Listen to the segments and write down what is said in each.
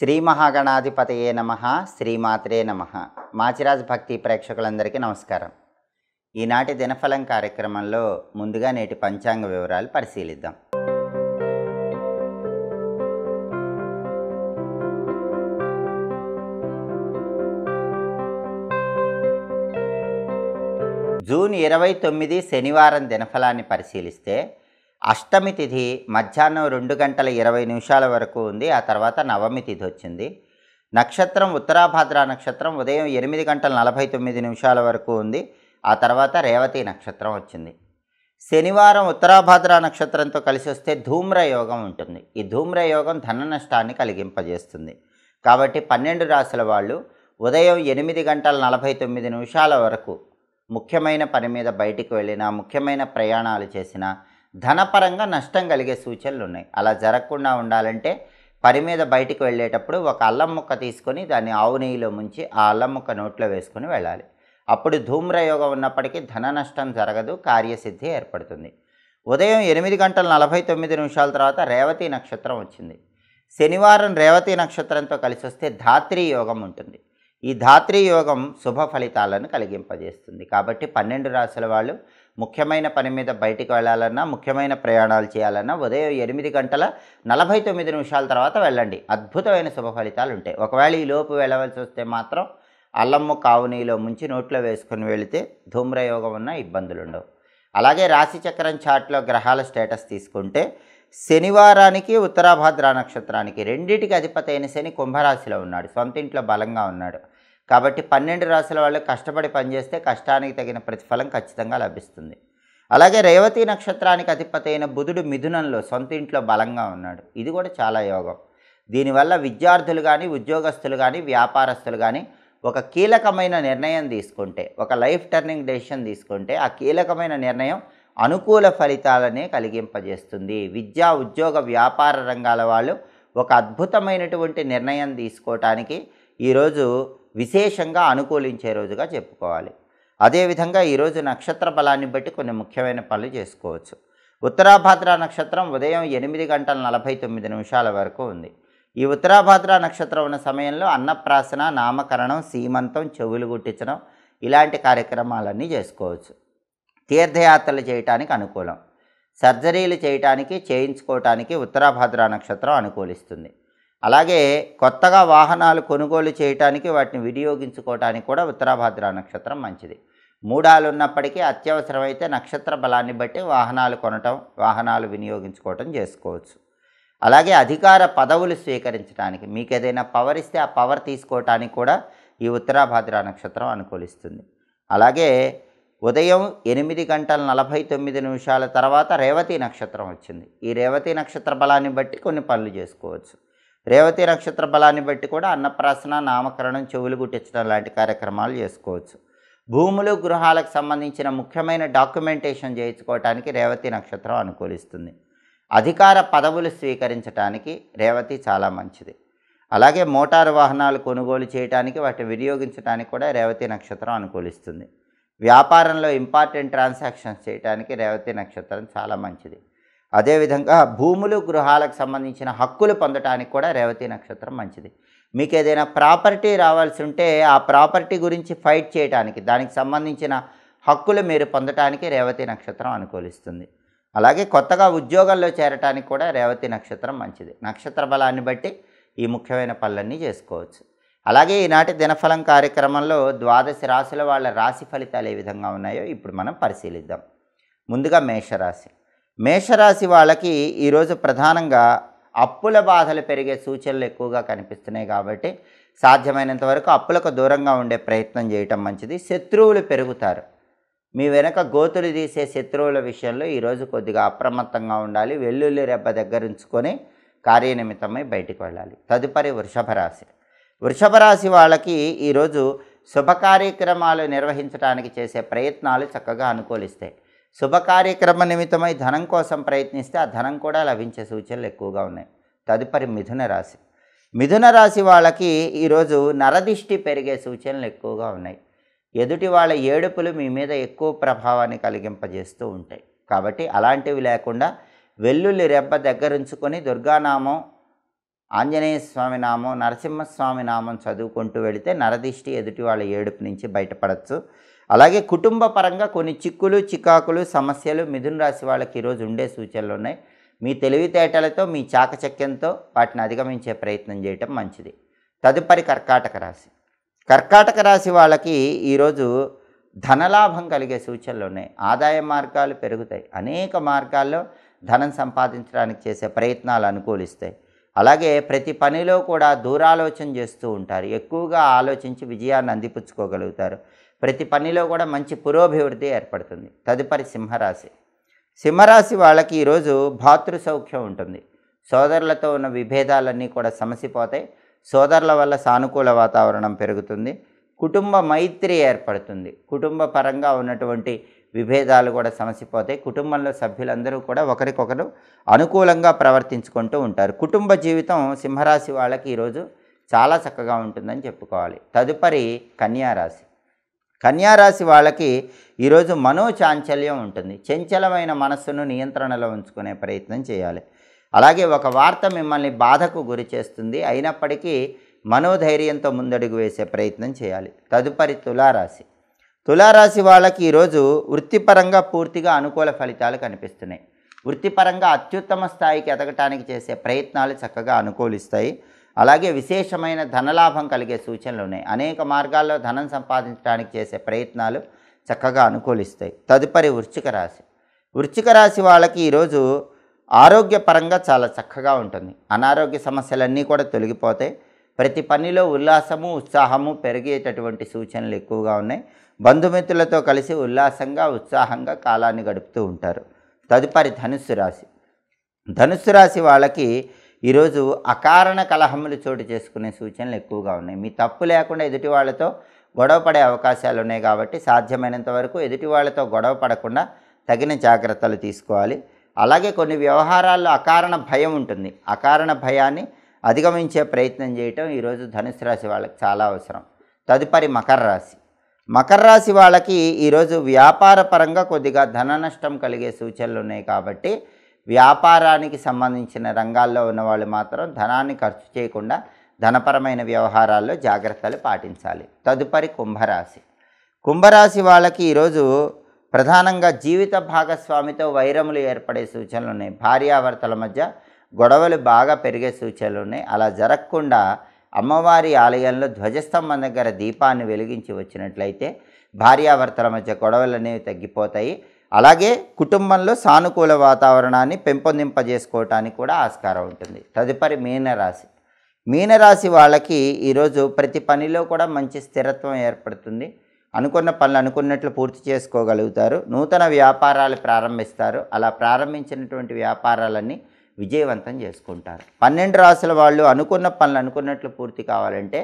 శ్రీ మహాగణాధిపతయే నమ శ్రీమాత్రే నమ. మాచిరాజ్ భక్తి ప్రేక్షకులందరికీ నమస్కారం. ఈనాటి దినఫలం కార్యక్రమంలో ముందుగా నేటి పంచాంగ వివరాలు పరిశీలిద్దాం. జూన్ ఇరవై తొమ్మిది శనివారం దినఫలాన్ని పరిశీలిస్తే అష్టమి తిథి మధ్యాహ్నం రెండు గంటల ఇరవై నిమిషాల వరకు ఉంది. ఆ తర్వాత నవమి తిథి వచ్చింది. నక్షత్రం ఉత్తరాభాద్ర నక్షత్రం ఉదయం ఎనిమిది గంటల నలభై తొమ్మిది నిమిషాల వరకు ఉంది. ఆ తర్వాత రేవతి నక్షత్రం వచ్చింది. శనివారం ఉత్తరాభాద్ర నక్షత్రంతో కలిసి వస్తే ధూమ్ర యోగం ఉంటుంది. ఈ ధూమ్ర యోగం ధన నష్టాన్ని కలిగింపజేస్తుంది. కాబట్టి పన్నెండు రాసుల వాళ్ళు ఉదయం ఎనిమిది గంటల నలభై తొమ్మిది నిమిషాల వరకు ముఖ్యమైన పని మీద బయటికి వెళ్ళినా ముఖ్యమైన ప్రయాణాలు చేసినా ధనపరంగా నష్టం కలిగే సూచనలు ఉన్నాయి అలా జరగకుండా ఉండాలంటే పని మీద బయటికి వెళ్ళేటప్పుడు ఒక అల్లం ముక్క తీసుకొని దాన్ని ఆవు నెయ్యిలో ముంచి ఆ అల్లం ముక్క నోట్లో వేసుకొని వెళ్ళాలి. అప్పుడు ధూమ్రయోగం ఉన్నప్పటికీ ధన నష్టం జరగదు కార్యసిద్ధి ఏర్పడుతుంది. ఉదయం ఎనిమిది గంటల నలభై తొమ్మిది నిమిషాల తర్వాత రేవతి నక్షత్రం వచ్చింది. శనివారం రేవతి నక్షత్రంతో కలిసి వస్తే ధాత్రి యోగం ఉంటుంది. ఈ ధాత్రి యోగం శుభ ఫలితాలను కలిగింపజేస్తుంది. కాబట్టి పన్నెండు రాసుల వాళ్ళు ముఖ్యమైన పని మీద బయటికి వెళ్ళాలన్నా ముఖ్యమైన ప్రయాణాలు చేయాలన్నా ఉదయం ఎనిమిది గంటల నలభై తొమ్మిది నిమిషాల తర్వాత వెళ్ళండి. అద్భుతమైన శుభ ఫలితాలు ఉంటాయి. ఒకవేళ ఈ లోపు వెళ్ళవలసి వస్తే మాత్రం అల్లమ్మ కావునీలో ముంచి నోట్లో వేసుకొని వెళితే ధూమ్రయోగం ఉన్న ఇబ్బందులు ఉండవు. అలాగే రాశిచక్రం చాట్లో గ్రహాల స్టేటస్ తీసుకుంటే శనివారానికి ఉత్తరాభాద్ర నక్షత్రానికి రెండింటికి అధిపతి అయిన శని కుంభరాశిలో ఉన్నాడు. సొంత ఇంట్లో బలంగా ఉన్నాడు. కాబట్టి పన్నెండు రాసుల వాళ్ళు కష్టపడి పనిచేస్తే కష్టానికి తగిన ప్రతిఫలం ఖచ్చితంగా లభిస్తుంది. అలాగే రేవతి నక్షత్రానికి అధిపతి అయిన బుధుడు మిథునంలో సొంత ఇంట్లో బలంగా ఉన్నాడు. ఇది కూడా చాలా యోగం. దీనివల్ల విద్యార్థులు కానీ ఉద్యోగస్తులు కానీ వ్యాపారస్తులు కానీ ఒక కీలకమైన నిర్ణయం తీసుకుంటే ఒక లైఫ్ టర్నింగ్ డెసిషన్ తీసుకుంటే ఆ కీలకమైన నిర్ణయం అనుకూల ఫలితాలనే కలిగింపజేస్తుంది. విద్యా ఉద్యోగ వ్యాపార రంగాల వాళ్ళు ఒక అద్భుతమైనటువంటి నిర్ణయం తీసుకోవటానికి ఈరోజు విశేషంగా అనుకూలించే రోజుగా చెప్పుకోవాలి. అదేవిధంగా ఈరోజు నక్షత్ర బలాన్ని బట్టి కొన్ని ముఖ్యమైన పనులు చేసుకోవచ్చు. ఉత్తరాభాద్ర నక్షత్రం ఉదయం ఎనిమిది గంటల నలభై తొమ్మిది నిమిషాల వరకు ఉంది. ఈ ఉత్తరాభాద్ర నక్షత్రం ఉన్న సమయంలో అన్నప్రాసన నామకరణం సీమంతం చెవులు గుట్టించడం ఇలాంటి కార్యక్రమాలన్నీ చేసుకోవచ్చు. తీర్థయాత్రలు చేయటానికి అనుకూలం. సర్జరీలు చేయటానికి చేయించుకోవటానికి ఉత్తరాభాద్ర నక్షత్రం అనుకూలిస్తుంది. అలాగే కొత్తగా వాహనాలు కొనుగోలు చేయటానికి వాటిని వినియోగించుకోవటానికి కూడా ఉత్తరాభాద్ర నక్షత్రం మంచిది. మూడాలు ఉన్నప్పటికీ అత్యవసరమైతే నక్షత్ర బలాన్ని బట్టి వాహనాలు కొనటం వాహనాలు వినియోగించుకోవటం చేసుకోవచ్చు. అలాగే అధికార పదవులు స్వీకరించడానికి మీకు ఏదైనా పవర్ ఇస్తే ఆ పవర్ తీసుకోవటానికి కూడా ఈ ఉత్తరాభాద్ర నక్షత్రం అనుకూలిస్తుంది. అలాగే ఉదయం ఎనిమిది గంటల నలభై తొమ్మిది నిమిషాల తర్వాత రేవతి నక్షత్రం వచ్చింది. ఈ రేవతి నక్షత్ర బలాన్ని బట్టి కొన్ని పనులు చేసుకోవచ్చు. రేవతి నక్షత్ర బలాన్ని బట్టి కూడా అన్నప్రాసన నామకరణం చెవులు గుట్టించడం లాంటి కార్యక్రమాలు చేసుకోవచ్చు. భూములు గృహాలకు సంబంధించిన ముఖ్యమైన డాక్యుమెంటేషన్ చేయించుకోవటానికి రేవతి నక్షత్రం అనుకూలిస్తుంది. అధికార పదవులు స్వీకరించడానికి రేవతి చాలా మంచిది. అలాగే మోటారు వాహనాలు కొనుగోలు చేయడానికి వాటిని వినియోగించడానికి కూడా రేవతి నక్షత్రం అనుకూలిస్తుంది. వ్యాపారంలో ఇంపార్టెంట్ ట్రాన్సాక్షన్స్ చేయడానికి రేవతి నక్షత్రం చాలా మంచిది. అదేవిధంగా భూములు గృహాలకు సంబంధించిన హక్కులు పొందటానికి కూడా రేవతి నక్షత్రం మంచిది. మీకు ఏదైనా ప్రాపర్టీ రావాల్సి ఉంటే ఆ ప్రాపర్టీ గురించి ఫైట్ చేయడానికి దానికి సంబంధించిన హక్కులు మీరు పొందటానికి రేవతి నక్షత్రం అనుకూలిస్తుంది. అలాగే కొత్తగా ఉద్యోగంలో చేరటానికి కూడా రేవతి నక్షత్రం మంచిది. నక్షత్ర బలాన్ని బట్టి ఈ ముఖ్యమైన పనులన్నీ చేసుకోవచ్చు. అలాగే ఈనాటి దినఫలం కార్యక్రమంలో ద్వాదశ రాశుల వాళ్ళ రాశి ఫలితాలు ఏ విధంగా ఉన్నాయో ఇప్పుడు మనం పరిశీలిద్దాం. ముందుగా మేషరాశి. మేషరాశి వాళ్ళకి ఈరోజు ప్రధానంగా అప్పుల బాధలు పెరిగే సూచనలు ఎక్కువగా కనిపిస్తున్నాయి కాబట్టి సాధ్యమైనంత వరకు అప్పులకు దూరంగా ఉండే ప్రయత్నం చేయటం మంచిది. శత్రువులు పెరుగుతారు. మీ వెనక గోతులు తీసే శత్రువుల విషయంలో ఈరోజు కొద్దిగా అప్రమత్తంగా ఉండాలి. వెల్లుల్లి రెబ్బ దగ్గర ఉంచుకొని కార్యనిమిత్తమై బయటికి వెళ్ళాలి. తదుపరి వృషభ రాశి. వృషభ రాశి వాళ్ళకి ఈరోజు శుభ కార్యక్రమాలు నిర్వహించడానికి చేసే ప్రయత్నాలు చక్కగా అనుకూలిస్తాయి. శుభ కార్యక్రమ నిమిత్తమై ధనం కోసం ప్రయత్నిస్తే ఆ ధనం కూడా లభించే సూచనలు ఎక్కువగా ఉన్నాయి. తదుపరి మిథున రాశి. మిథున రాశి వాళ్ళకి ఈరోజు నరదిష్టి పెరిగే సూచనలు ఎక్కువగా ఉన్నాయి. ఎదుటి వాళ్ళ ఏడుపులు మీ మీద ఎక్కువ ప్రభావాన్ని కలిగింపజేస్తూ ఉంటాయి. కాబట్టి అలాంటివి లేకుండా వెల్లుల్లి రెబ్బ దగ్గరుంచుకొని దుర్గానామం ఆంజనేయ స్వామి నామం నరసింహస్వామి నామం చదువుకుంటూ వెళితే నరదిష్టి ఎదుటి వాళ్ళ ఏడుపు నుంచి బయటపడచ్చు. అలాగే కుటుంబ పరంగా కొన్ని చిక్కులు చికాకులు సమస్యలు మిథున రాశి వాళ్ళకి ఈరోజు ఉండే సూచనలు ఉన్నాయి. మీ తెలివితేటలతో మీ చాకచక్యంతో వాటిని అధిగమించే ప్రయత్నం చేయటం మంచిది. తదుపరి కర్కాటక రాశి. కర్కాటక రాశి వాళ్ళకి ఈరోజు ధనలాభం కలిగే సూచనలు ఉన్నాయి. ఆదాయ మార్గాలు పెరుగుతాయి. అనేక మార్గాల్లో ధనం సంపాదించడానికి చేసే ప్రయత్నాలు అనుకూలిస్తాయి. అలాగే ప్రతి పనిలో కూడా దూరాలోచన చేస్తూ ఉంటారు. ఎక్కువగా ఆలోచించి విజయాన్ని అందిపుచ్చుకోగలుగుతారు. ప్రతి పనిలో కూడా మంచి పురోభివృద్ధి ఏర్పడుతుంది. తదుపరి సింహరాశి. సింహరాశి వాళ్ళకి ఈరోజు భాతృ సౌఖ్యం ఉంటుంది. సోదరులతో ఉన్న విభేదాలన్నీ కూడా సమసిపోతాయి. సోదరుల వల్ల సానుకూల వాతావరణం పెరుగుతుంది. కుటుంబ మైత్రి ఏర్పడుతుంది. కుటుంబ పరంగా ఉన్నటువంటి విభేదాలు కూడా సమసిపోతాయి. కుటుంబంలో సభ్యులందరూ కూడా ఒకరికొకరు అనుకూలంగా ప్రవర్తించుకుంటూ ఉంటారు. కుటుంబ జీవితం సింహరాశి వాళ్ళకి ఈరోజు చాలా చక్కగా ఉంటుందని చెప్పుకోవాలి. తదుపరి కన్యారాశి. కన్యారాశి వాళ్ళకి ఈరోజు మనోచాంచల్యం ఉంటుంది. చంచలమైన మనస్సును నియంత్రణలో ఉంచుకునే ప్రయత్నం చేయాలి. అలాగే ఒక వార్త మిమ్మల్ని బాధకు గురి చేస్తుంది. అయినప్పటికీ మనోధైర్యంతో ముందడుగు వేసే ప్రయత్నం చేయాలి. తదుపరి తులారాశి. తులారాశి వాళ్ళకి ఈరోజు వృత్తిపరంగా పూర్తిగా అనుకూల ఫలితాలు కనిపిస్తున్నాయి. వృత్తిపరంగా అత్యుత్తమ స్థాయికి ఎదగటానికి చేసే ప్రయత్నాలు చక్కగా అనుకూలిస్తాయి. అలాగే విశేషమైన ధనలాభం కలిగే సూచనలు ఉన్నాయి. అనేక మార్గాల్లో ధనం సంపాదించడానికి చేసే ప్రయత్నాలు చక్కగా అనుకూలిస్తాయి. తదుపరి వృశ్చిక రాశి. వృశ్చిక రాశి వాళ్ళకి ఈరోజు ఆరోగ్యపరంగా చాలా చక్కగా ఉంటుంది. అనారోగ్య సమస్యలన్నీ కూడా తొలగిపోతాయి. ప్రతి పనిలో ఉల్లాసము ఉత్సాహము పెరిగేటటువంటి సూచనలు ఎక్కువగా ఉన్నాయి. బంధుమిత్రులతో కలిసి ఉల్లాసంగా ఉత్సాహంగా కాలాన్ని గడుపుతూ ఉంటారు. తదుపరి ధనుస్సు రాశి. ధనుస్సు రాశి వాళ్ళకి ఈరోజు అకారణ కలహములు చోటు చేసుకునే సూచనలు ఎక్కువగా ఉన్నాయి. మీ తప్పు లేకుండా ఎదుటి వాళ్ళతో గొడవ పడే అవకాశాలు ఉన్నాయి కాబట్టి సాధ్యమైనంత వరకు ఎదుటి వాళ్ళతో గొడవ పడకుండా తగిన జాగ్రత్తలు తీసుకోవాలి. అలాగే కొన్ని వ్యవహారాల్లో అకారణ భయం ఉంటుంది. అకారణ భయాన్ని అధిగమించే ప్రయత్నం చేయటం ఈరోజు ధనుసు రాశి వాళ్ళకి చాలా అవసరం. తదుపరి మకర రాశి. మకర రాశి వాళ్ళకి ఈరోజు వ్యాపార పరంగా కొద్దిగా ధన నష్టం కలిగే సూచనలు ఉన్నాయి కాబట్టి వ్యాపారానికి సంబంధించిన రంగాల్లో ఉన్న వాళ్ళు మాత్రం ధనాన్ని ఖర్చు చేయకుండా ధనపరమైన వ్యవహారాల్లో జాగ్రత్తలు పాటించాలి. తదుపరి కుంభరాశి. కుంభరాశి వాళ్ళకి ఈరోజు ప్రధానంగా జీవిత భాగస్వామితో వైరములు ఏర్పడే సూచనలు ఉన్నాయి. భార్యాభర్తల మధ్య గొడవలు బాగా పెరిగే సూచనలు ఉన్నాయి. అలా జరగకుండా అమ్మవారి ఆలయంలో ధ్వజస్తంభం దగ్గర దీపాన్ని వెలిగించి వచ్చినట్లయితే భార్యాభర్తల మధ్య గొడవలు అనేవి తగ్గిపోతాయి. అలాగే కుటుంబంలో సానుకూల వాతావరణాన్ని పెంపొందింపజేసుకోవటానికి కూడా ఆస్కారం ఉంటుంది. తదుపరి మీనరాశి. మీనరాశి వాళ్ళకి ఈరోజు ప్రతి పనిలో కూడా మంచి స్థిరత్వం ఏర్పడుతుంది. అనుకున్న పనులు అనుకున్నట్లు పూర్తి చేసుకోగలుగుతారు. నూతన వ్యాపారాలు ప్రారంభిస్తారు. అలా ప్రారంభించినటువంటి వ్యాపారాలన్నీ విజయవంతం చేసుకుంటారు. పన్నెండు రాసుల వాళ్ళు అనుకున్న పనులు అనుకున్నట్లు పూర్తి కావాలంటే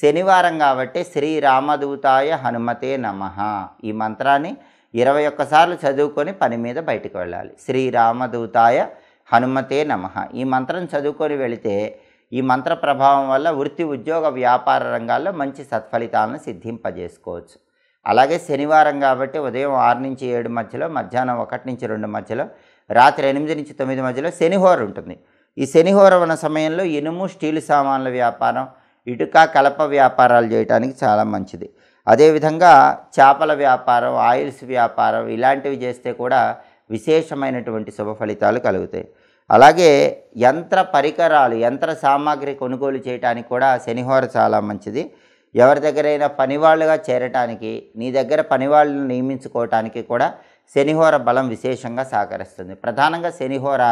శనివారం కాబట్టి శ్రీ రామదూతాయ హనుమతే నమ. ఈ మంత్రాన్ని ఇరవై ఒక్కసార్లు చదువుకొని పని మీద బయటకు వెళ్ళాలి. శ్రీ రామదూతాయ హనుమతే నమ. ఈ మంత్రం చదువుకొని వెళితే ఈ మంత్ర ప్రభావం వల్ల వృత్తి ఉద్యోగ వ్యాపార రంగాల్లో మంచి సత్ఫలితాలను సిద్ధింపజేసుకోవచ్చు. అలాగే శనివారం కాబట్టి ఉదయం ఆరు నుంచి ఏడు మధ్యలో మధ్యాహ్నం ఒకటి నుంచి రెండు మధ్యలో రాత్రి ఎనిమిది నుంచి తొమ్మిది మధ్యలో శనిహోర ఉంటుంది. ఈ శనిహోర ఉన్న సమయంలో ఇనుము స్టీలు సామాన్ల వ్యాపారం ఇటుక కలప వ్యాపారాలు చేయడానికి చాలా మంచిది. అదేవిధంగా చేపల వ్యాపారం ఆయిల్స్ వ్యాపారం ఇలాంటివి చేస్తే కూడా విశేషమైనటువంటి శుభ ఫలితాలు కలుగుతాయి. అలాగే యంత్ర పరికరాలు యంత్ర సామాగ్రి కొనుగోలు చేయడానికి కూడా శనిహోర చాలా మంచిది. ఎవరి దగ్గరైనా పనివాళ్ళుగా చేరటానికి నీ దగ్గర పనివాళ్ళను నియమించుకోవటానికి కూడా శనిహోర బలం విశేషంగా సహకరిస్తుంది. ప్రధానంగా శనిహోర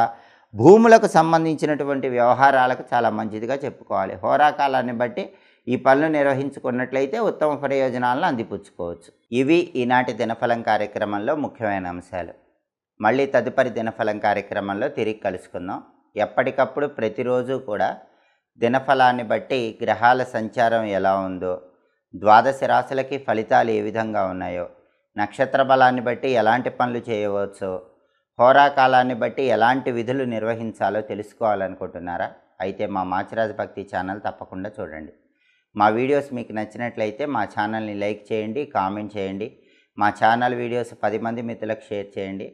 భూములకు సంబంధించినటువంటి వ్యవహారాలకు చాలా మంచిదిగా చెప్పుకోవాలి. హోరాకాలాన్ని బట్టి ఈ పనులు నిర్వహించుకున్నట్లయితే ఉత్తమ ప్రయోజనాలను అందిపుచ్చుకోవచ్చు. ఇవి ఈనాటి దినఫలం కార్యక్రమంలో ముఖ్యమైన అంశాలు. మళ్ళీ తదుపరి దినఫలం కార్యక్రమంలో తిరిగి కలుసుకుందాం. ఎప్పటికప్పుడు ప్రతిరోజు కూడా దినఫలాన్ని బట్టి గ్రహాల సంచారం ఎలా ఉందో ద్వాదశ రాశులకి ఫలితాలు ఏ విధంగా ఉన్నాయో నక్షత్ర బలాన్ని బట్టి ఎలాంటి పనులు చేయవచ్చో హోరాకాలాన్ని బట్టి ఎలాంటి విధులు నిర్వహించాలో తెలుసుకోవాలనుకుంటున్నారా? అయితే మా మాచిరాజు భక్తి ఛానల్ తప్పకుండా చూడండి. మా వీడియోస్ మీకు నచ్చినట్లయితే మా ఛానల్ని లైక్ చేయండి కామెంట్ చేయండి. మా ఛానల్ వీడియోస్ పది మంది మిత్రులకు షేర్ చేయండి.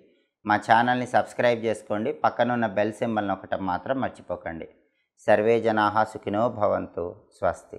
మా ఛానల్ని సబ్స్క్రైబ్ చేసుకోండి. పక్కనున్న బెల్ సింబల్ని ఒకటం మాత్రం మర్చిపోకండి. సర్వే జనాహా సుఖినో భవంతు. స్వస్తి.